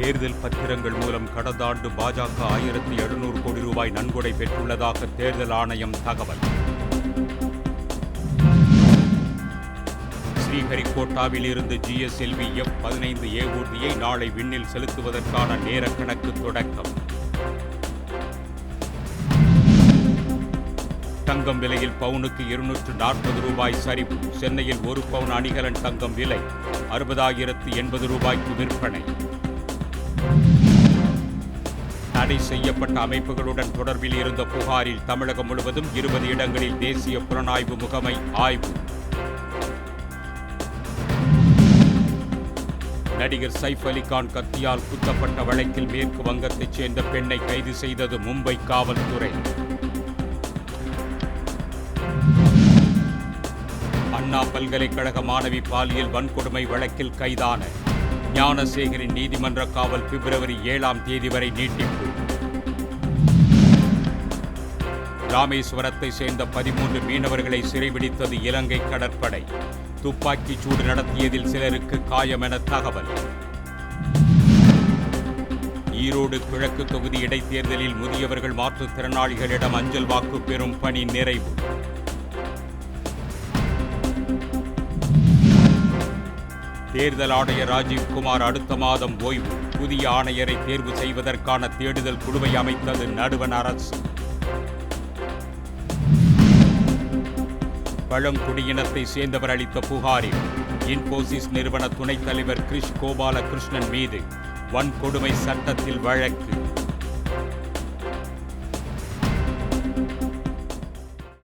தேர்தல் பத்திரங்கள் மூலம் கடந்த ஆண்டு பாஜக ஆயிரத்தி எழுநூறு கோடி ரூபாய் நன்கொடை பெற்றுள்ளதாக தேர்தல் ஆணையம் தகவல். ஸ்ரீஹரிகோட்டாவில் இருந்து ஜிஎஸ்எல்வி எஃப் பதினைந்து ஏவூர்தியை நாளை விண்ணில் செலுத்துவதற்கான நேர கணக்கு தொடக்கம். தங்கம் விலையில் பவுனுக்கு இருநூற்று நாற்பது ரூபாய் சரிவு சென்னையில் ஒரு பவுன் அணிகலன் தங்கம் விலை அறுபதாயிரத்து எண்பது ரூபாய்க்கு விற்பனை. தடை செய்யப்பட்ட அமைப்புகளுடன் தொடர்பில் இருந்த புகாரில் தமிழகம் முழுவதும் இருபது இடங்களில் தேசிய புலனாய்வு முகமை ஆய்வு. நடிகர் சைஃப் அலிகான் கத்தியால் குத்தப்பட்ட வழக்கில் மேற்கு வங்கத்தைச் சேர்ந்த பெண்ணை கைது செய்தது மும்பை காவல்துறை. அண்ணா பல்கலைக்கழக மாணவி பாலியல் வன்கொடுமை வழக்கில் கைதான ஞானசேகரின் நீதிமன்ற காவல் பிப்ரவரி ஏழாம் தேதி வரை நீட்டிப்பு. ராமேஸ்வரத்தை சேர்ந்த பதிமூன்று மீனவர்களை சிறைபிடித்தது இலங்கை கடற்படை. துப்பாக்கிச் சூடு நடத்தியதில் சிலருக்கு காயம் என தகவல். ஈரோடு கிழக்கு தொகுதி இடைத்தேர்தலில் முதியவர்கள் மாற்றுத்திறனாளிகளிடம் அஞ்சல் வாக்கு பெறும் பணி நிறைவு. தேர்தல் ஆணையர் ராஜீவ்குமார் அடுத்த மாதம் ஓய்வு. புதிய ஆணையரை தேர்வு செய்வதற்கான தேடுதல் குழுவை அமைத்தது நடுவண் அரசு. பழங்குடியினத்தை சேர்ந்தவர் அளித்த புகாரில் இன்போசிஸ் நிறுவன துணைத் தலைவர் கிரிஷ் கோபாலகிருஷ்ணன் மீது வன்கொடுமை சட்டத்தில் வழக்கு.